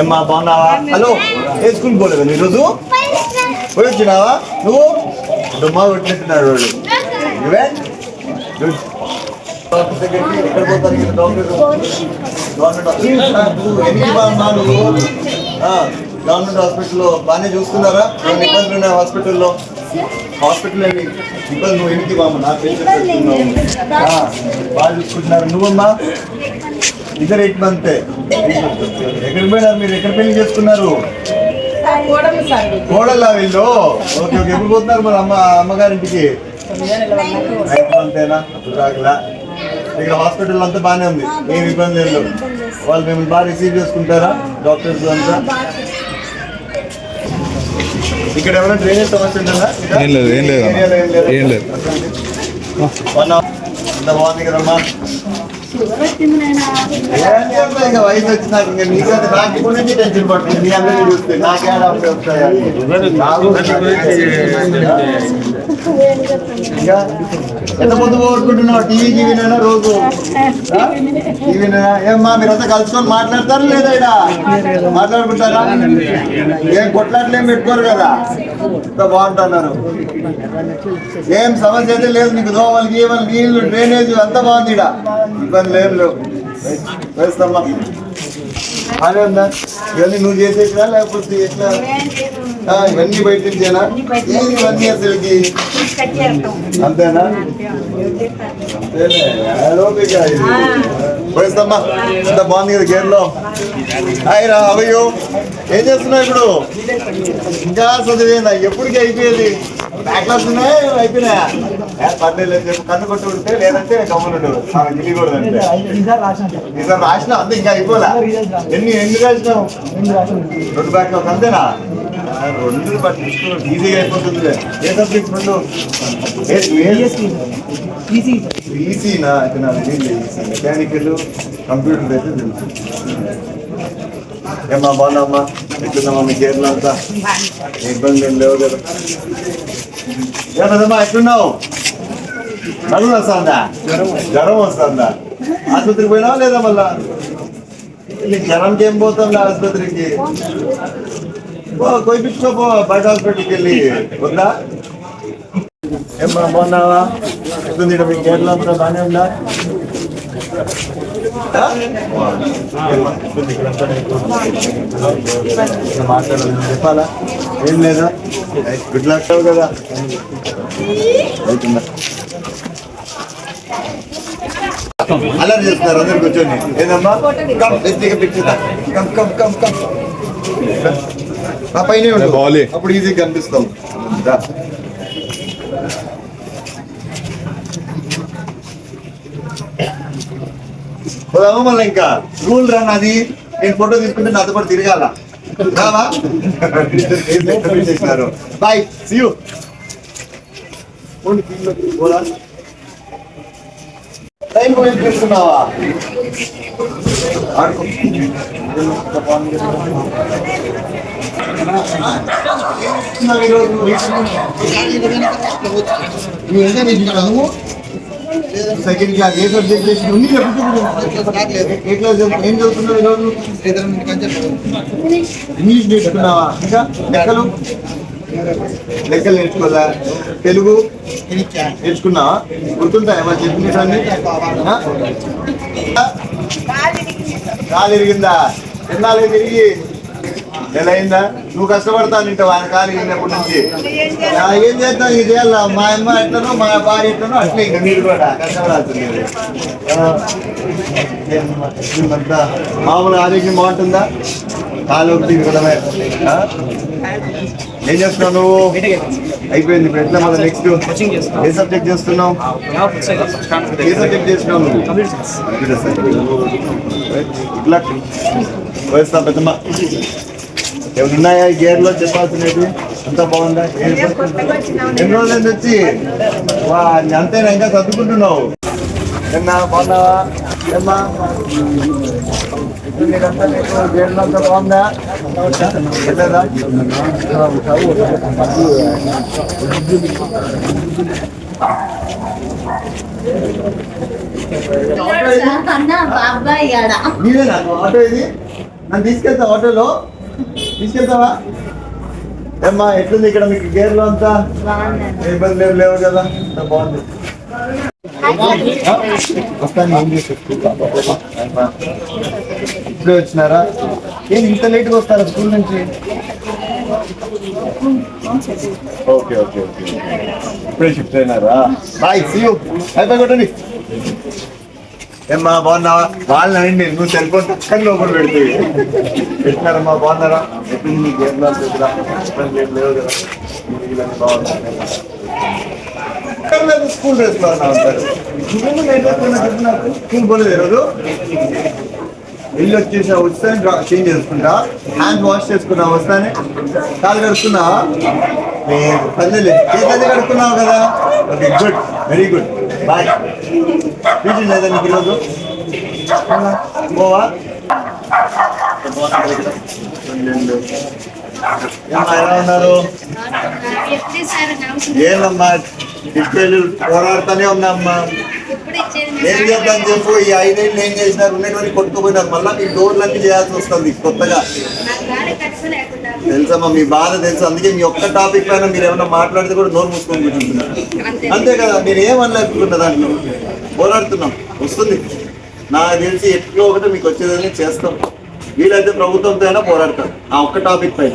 ఏమ్మా బాగున్నావా? హలో ఏ స్కూల్ పోలేదా నీ రోజు పోయి వచ్చినావా నువ్వు డుమ్మా కొట్టినట్టున్నాడు వాడు? నువ్వే? ఎక్కడ పోతారు? గవర్నమెంట్ హాస్పిటల్లో బాగానే చూస్తున్నారా? ఏమైనా ఇబ్బందులు ఉన్నాయి హాస్పిటల్లో? హాస్పిటల్ అని ఇబ్బంది నువ్వు ఎనికి బామ్మ నా ఆ, బాగా చూసుకుంటున్నారు. నువ్వమ్మా? ఇద్దరు ఎయిట్ మంత్. ఎక్కడికి పోయినారు మీరు? ఎక్కడ పెళ్ళి చేసుకున్నారు? కోడలా వీళ్ళు? Okay okay. ఎప్పుడు పోతున్నారు మరి అమ్మ అమ్మగారింటికి? నైట్ మంతేనా? అప్పుడు రాకలా ఇక్కడ హాస్పిటల్ అంతా బాగానే ఉంది. ఏం ఇబ్బంది లేదు. వాళ్ళు మిమ్మల్ని బాగా రిసీవ్ చేసుకుంటారా? డాక్టర్స్ అంతా? ఇక్కడ ఏమైనా డ్రైనేజ్ సమస్య ఉంటుందా? ఏం లేదు, ఏం లేదు ఏం లేదు. వన్ అవర్ అంత బాగుంది కదమ్మా? వయసు వచ్చినాక ఇంకా నీకైతే నాకు ఇప్పుడు నుంచి టెన్షన్ పడుతుంది మీ అందరినీ చూస్తే నాకేడా వస్తాయి ఎంత పొద్దు పోగొట్టుకుంటున్నావు? టీవీ టీవీనైనా రోజు? టీవీనైనా ఏమ్మా మీరంతా కలుసుకొని మాట్లాడతారు లేదా మాట్లాడుకుంటారా? ఏం కొట్లాట్లు పెట్టుకోరు కదా? ఇంత బాగుంటున్నారు. ఏం సమస్య అయితే లేదు నీకు. దోమలు గీమలు నీళ్ళు డ్రైనేజ్ అంతా బాగుంది ఇక్కడ ఇబ్బంది లేదు లేవు. వేస్తామ్మా బాగానే ఉందా ఇవన్నీ నువ్వు చేసేసినా లేకపోతే ఎట్లా? ఇవన్నీ బయట నుంచేనా? ఇవన్నీ అసలుకి? అంతేనా. పోయిస్తామ్మా. ఇంత బాగుంది కదా గేర్లో హాయ్ రా అవయ్యో ఏం చేస్తున్నావు ఇప్పుడు? ఇంకా చదివేనా ఎప్పటికి అయిపోయేది? బ్యాక్లాస్ ఉన్నాయా? అయిపోయినాయా? పర్లేదు లేదు చెప్పు. కన్ను కొట్టి ఉంటే లేదంటే గమ్మునుండు గిలికూడదు అంటే. ఈసారి రాసిన అంతే. ఇంకా అయిపోలే ఎన్ని ఎన్ని రాసినావు? రెండు బ్యాక్లాస్ అంతేనా? రెండు ఈజీగా అయిపోతుంది ఏ రెండు ఈసీనా అయితే మెకానికల్ కంప్యూటర్ అయితే తెలుసు ఏమ్మా బాగున్నామ్మా ఎట్లున్నామా మీ కేరళ అంతా? ఇబ్బంది ఏం లేవు కదా. ఏ పెద్దమ్మా ఎట్లున్నావు? నలుగురు వస్తుందా జ్వరం వస్తుందా? ఆసుపత్రికి పోయినావా లేదా మళ్ళా? జ్వరంకి ఏం పోతాం ఆసుపత్రికి? కొయిపించుకోపో బయట హాస్పిటల్కి వెళ్ళి వద్దా? ఏమ్మా బాగున్నావా? ఎట్లుంది మీ కేరళ అంతా బాగానే ఉందా? మాట్లాడాలి చెప్పాలా? ఏం లేదా? గుడ్ లక్ కదా. అవుతుందా అలర్ చేస్తున్నారు అందరు కూర్చొని. ఏందమ్మా? కమ్ ఎత్తిగా పిచ్చుతా కమ్ కమ్ కమ్ కమ్ నా పైన. అప్పుడు ఈజీగా కనిపిస్తాం. పోదామా మళ్ళీ ఇంకా. రూల్ రా నాది. నేను ఫోటో తీసుకుంటే నాతో పాటు తిరగాల. రావా? చేసినారు. బాయ్ సీ యూ పోదా టైం పోయి చేస్తున్నావా ఆడుకో. సెకండ్ క్లాస్ ఏ సబ్జెక్ట్ చేసి ఉంది ఏ క్లాస్ ఏం చదువుతున్నావు ఈరోజు? ఇంగ్లీష్ నేర్చుకున్నావా? ఇంకా లెక్కలు? లెక్కలు నేర్చుకోదా? తెలుగు? నేర్చుకున్నావా? గుర్తుంటాయా మరి చెప్పినవన్నీ కాలు ఎరిగిందా ఎన్నాళ్ళు తిరిగి? నెల అయిందా నువ్వు కష్టపడతావు ఇంట ఆయన కాలు ఇరిగినప్పటి నుంచి. ఏం చేద్దాం ఇది చేయాలా? మా అమ్మ ఎట్లనో మా భార్య ఎట్లనో అట్లే ఇంకా మీరు కూడా కష్టపడాల్సింది. మామూలు ఆరోగ్యం బాగుంటుందా? కాలు ఆ? ఏం చేస్తున్నావు నువ్వు? అయిపోయింది. ఇప్పుడు ఎట్లా మళ్ళీ నెక్స్ట్ ఏ సబ్జెక్ట్ చేస్తున్నావు? ఏ సబ్జెక్ట్ చేస్తున్నావు నువ్వు? కంప్యూటర్ సైన్స్ లక్ వేస్తా పెద్దమ్మ. ఏమైనా ఉన్నాయా ఈ గేర్లో చెప్పాల్సినవి అంతా బాగుందా? ఎన్ని రోజుల నుంచి వచ్చి? వా అంతేనా? ఇంకా చదువుకుంటున్నావు నిన్న బాగున్నావా? ఏమ్మా? నీకంతా నీకు గేర్లో అంతా బాగుందా? వెళ్ళదా ఆటో ఇది? నన్ను తీసుకెళ్తా ఆటోలో? తీసుకెళ్తావా? ఏమ్మా ఎట్లుంది ఇక్కడ మీకు గేర్లో అంతా? ఏ ఇబ్బంది ఏం లేవు కదా? బాగుంది. వస్తాను ఇప్పుడే వచ్చినారా? ఏం ఇంత లేట్గా వస్తారా స్కూల్ నుంచి? ఓకే ఓకే ఓకే ఇప్పుడే షిఫ్ట్ అయినారా? బాయ్ సీ యూ అయిపోయి కొట్టండి. ఏమ్మా బాగున్నావా? వాళ్ళని అనండి నువ్వు సెల్ ఫోన్ పక్కన లోపల పెడుతుంది పెట్టినారమ్మా బాగున్నారా? ఎప్పుడు నీ గేమ్లో లేవు కదా. ఇవన్నీ బాగున్నాయి స్కూల్ డ్రెస్లో ఉంటారు నువ్వేమో లేట్ స్కూల్ పోలేదు ఈరోజు. ఇల్లు వచ్చేసి వస్తానే చేంజ్ చేసుకుంటా. హ్యాండ్ వాష్ చేసుకున్నా వస్తానే. కాలు కడుక్కున్నావా లేదు పల్లెలే చేతులు కడుక్కున్నావు కదా? Okay good very good. Bye. Meeting లేదా నీకు ఈరోజు పోవా ఎలా ఉన్నారు? ఏమమ్మా ఇటుకెళ్ళి పోరాడుతూనే ఉన్నామ్మా. ఏం చేద్దాం చెప్పు ఈ ఐదేళ్ళు ఏం చేసినారు? ఉన్నటువంటి కొట్టుకుపోయినారు. మళ్ళీ మీ డోర్లన్నీ చేయాల్సి వస్తుంది కొత్తగా. తెలుసమ్మా మీ బాధ తెలుసు. అందుకే మీ ఒక్క టాపిక్ పైన మీరు ఏమైనా మాట్లాడితే కూడా నోరు మూసుకొని కూర్చుంటున్నారు అంతే కదా మీరు ఏమనలేకున్న దాంట్లో పోరాడుతున్నాం. వస్తుంది. నాకు తెలిసి ఎట్లో ఒకటి మీకు వచ్చేదని చేస్తాం. వీలైతే ప్రభుత్వంతో అయినా పోరాడతాం. ఆ ఒక్క టాపిక్ పైన.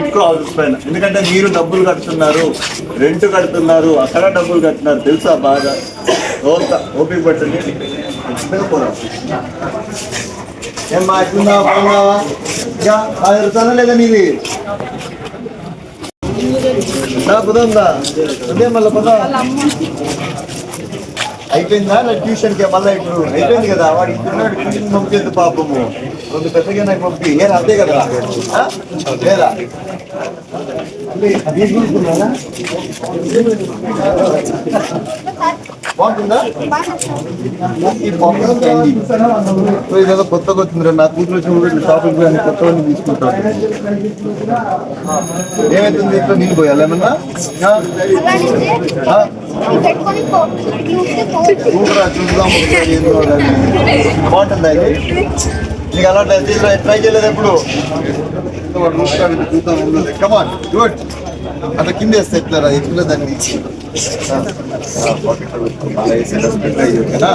ఎక్కువ హౌసెస్ పైన. ఎందుకంటే మీరు డబ్బులు కడుతున్నారు రెంట్ కడుతున్నారు అక్కడ డబ్బులు కడుతున్నారు తెలుసా బాగా ఓపిక పట్టండి. ఖచ్చితంగా ఏం మాట్లాడుతున్నావా? బాగున్నావా? ఇంకా అదురుతానా లేదా నీది నా కుదందా అదే మళ్ళీ పద. అయిపోయిందా? నా ట్యూషన్కి మళ్ళీ ఇప్పుడు అయిపోయింది కదా? వాడు ఇస్తున్నాడు ట్యూషన్ పంపించదు పాపము. కొంచెం పెద్దగా నాకు పంపి. ఏరా అంతే కదా? లేదా? అంటే అది తీసుకున్నారా? బాగుంటుందా? ఈ పాపం క్యాండీ సో ఇదేదో కొత్తగా వచ్చిందిరా నా కూతురు చూడండి షాపింగ్ పోయి కొత్త తీసుకుంటాను ఏమైతుంది ఇట్లా నీళ్ళు పోయాలి. ఏమన్నా? చూడరా చూద్దాం బాగుంటుందా ఇది నీకు అలా ట్రై చేయలేదు ఎప్పుడు? వాడు చూద్దాం. కమాన్ గుడ్ అట్లా కింద వేస్తే ఎట్లా ఎట్లా దాన్ని ఆ, ఆ, pocket లో పెట్టుకో. బాగా వేసేలా split అయ్యి, ఓకేనా?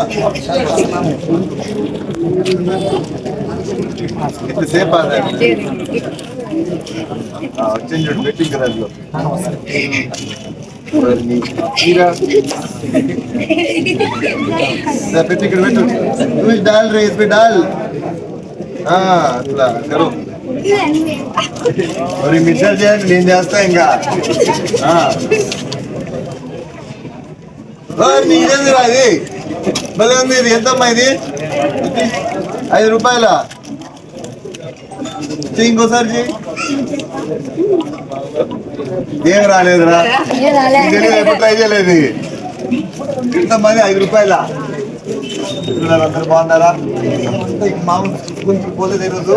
ఎంతసేపు ఆడాలి? ఆ, వచ్చింది చూడు వెయిటింగ్ కదా అందులో. మరి నీ చీర దా, పెట్టి ఇక్కడ పెట్టు నువ్వు డాల్ రే ఇస్పే డాల్ ఆ, అట్లా కరు మరి మిక్సర్ చేయండి నేను చేస్తా ఇంకా. నీదేంది ఇది? భలే ఉంది ఇది. ఎంతమ్మా ఇది? ఐదు రూపాయల. ఇంకోసారి ఏం రాలేదురా? ట్రై చేయలేదు ఎంతమంది ఐదు రూపాయల. అందరూ బాగున్నారా? మామూలు స్కూల్కి పోలేదు ఈరోజు.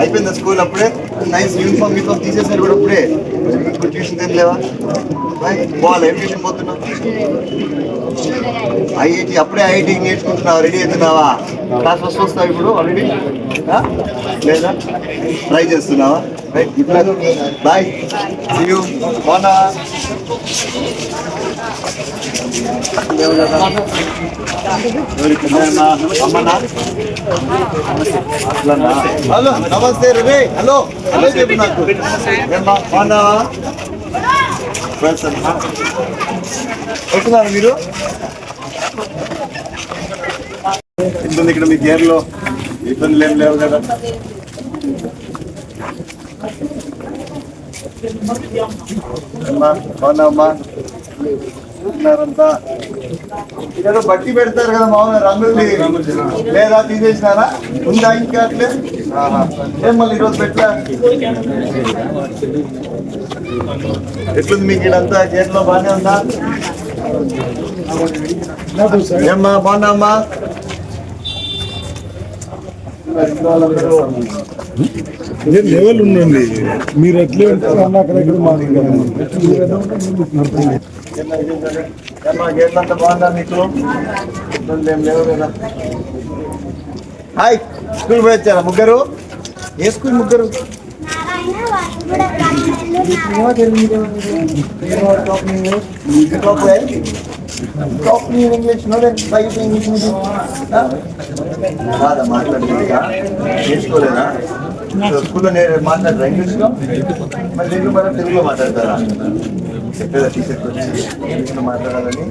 అయిపోయిందా స్కూల్ అప్పుడే? నైస్ యూనిఫామ్ యూనిఫామ్ తీసేసారు కూడా అప్పుడే. ట్యూషన్ ఏం లేవా పోవాలి ఏం ట్యూషన్ పోతున్నావు? ఐఐటి అప్పుడే ఐఐటి నేర్చుకుంటున్నావా? రెడీ అవుతున్నావా? క్లాస్ ఫస్ట్ వస్తావు ఇప్పుడు ఆల్రెడీ లేదా? ట్రై చేస్తున్నావా? Right good luck bye. బాగున్నావా? హలో నమస్తే రవి. హలో హలో చెప్పు నాకు. ఏమ్మా బాగున్నావా? ప్రసన్న. వస్తున్నారు మీరు? ఇబ్బంది ఇక్కడ మీ గేర్లో. ఇబ్బందులు ఏం లేవు కదా. అమ్మా బాగున్నావమ్మా? చేస్తున్నారంతా? ఏదో బట్టి పెడతారు కదా మామూలు రంగులు లేదా తీసేసినారా? ఉందా ఇంకా అట్లే? ఏం మళ్ళీ ఈరోజు పెట్టా ఎట్లుంది మీకు ఇదంతా? గేట్లో బాగానే ఉందా? ఏమ్మా బాగున్నామ్మా ఇదే లెవెల్ ఉండండి మీరు ఎట్లే ఉంటారు? అన్న అక్కడ ఇక్కడ హాయ్ స్కూల్ పోయి వచ్చారా ముగ్గురు? ఏ స్కూల్ ముగ్గురు. కాదా మాట్లాడుతుందిగా నేర్చుకోలేదా స్కూల్లో నేను మాట్లాడరా ఇంగ్లీష్లో మరి తెలుగు మనం తెలుగులో మాట్లాడతారా? చెప్పేదా టీచర్కి వచ్చి ఇంగ్లీష్లో మాట్లాడాలని?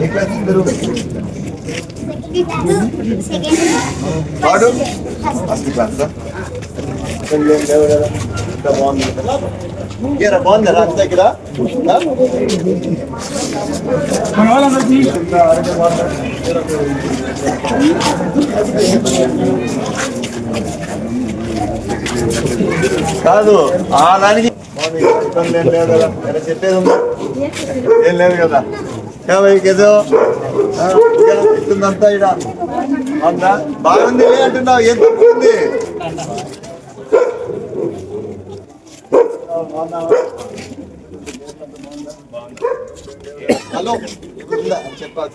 ఏ క్లాస్ ఇద్దరు సెకండ్ వాడు? ఫస్ట్ క్లాస్ లేవు కదా ఇంకా బాగుంది ఏరా బాగుందా అంత దగ్గర కాదు ఆ దానికి. ఇబ్బంది ఏం లేదు కదా. చెప్పేది ఉందా? ఏం లేదు కదా. ఏదో ఇస్తుందంతా ఇడ అవునా బాగుంది అంటున్నావు. ఏం తప్పుంది హలో? చెప్పాలి.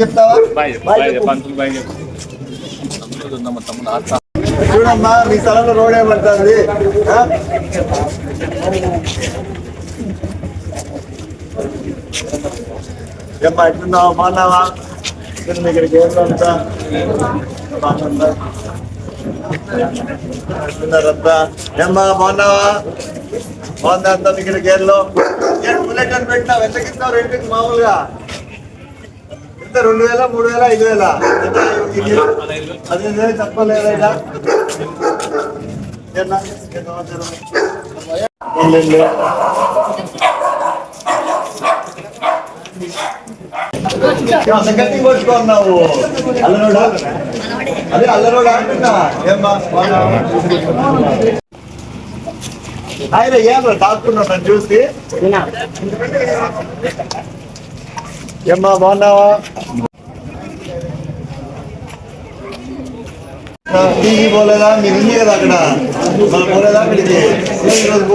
చెప్తావా? బాయ్. చూడమ్మా మీ స్థలంలో రోడ్ ఏమంటుంది? ఏమ్మా ఎట్లున్నావు? బాగున్నావా? ఇక్కడికి ఏం అంతా బాగుందా ఎట్లున్నారంతా ఏమ్మా బాగున్నావా? బాగుందా అంతా మీ గేర్లో ఏడు బుల్లెట్ అని పెట్టినావు? ఎంతకిస్తావు కింద మామూలుగా? ఎంత? రెండు వేల మూడు వేల ఐదు వేల? ఎంత? ఇది? అది ఇదే చెప్పలేదా ఇక? కొట్టుకున్నావు అల్లరోడా అదే అల్లరోడా అంటున్నా ఏమ్మా ఆయన ఏమో దాక్కున్నా నన్ను చూసి ఏమ్మా బాగున్నావా టీవీ పోలేదా మీరు ఉంది కదా అక్కడ మనం పోలేదా అక్కడికి ఏం ఈరోజు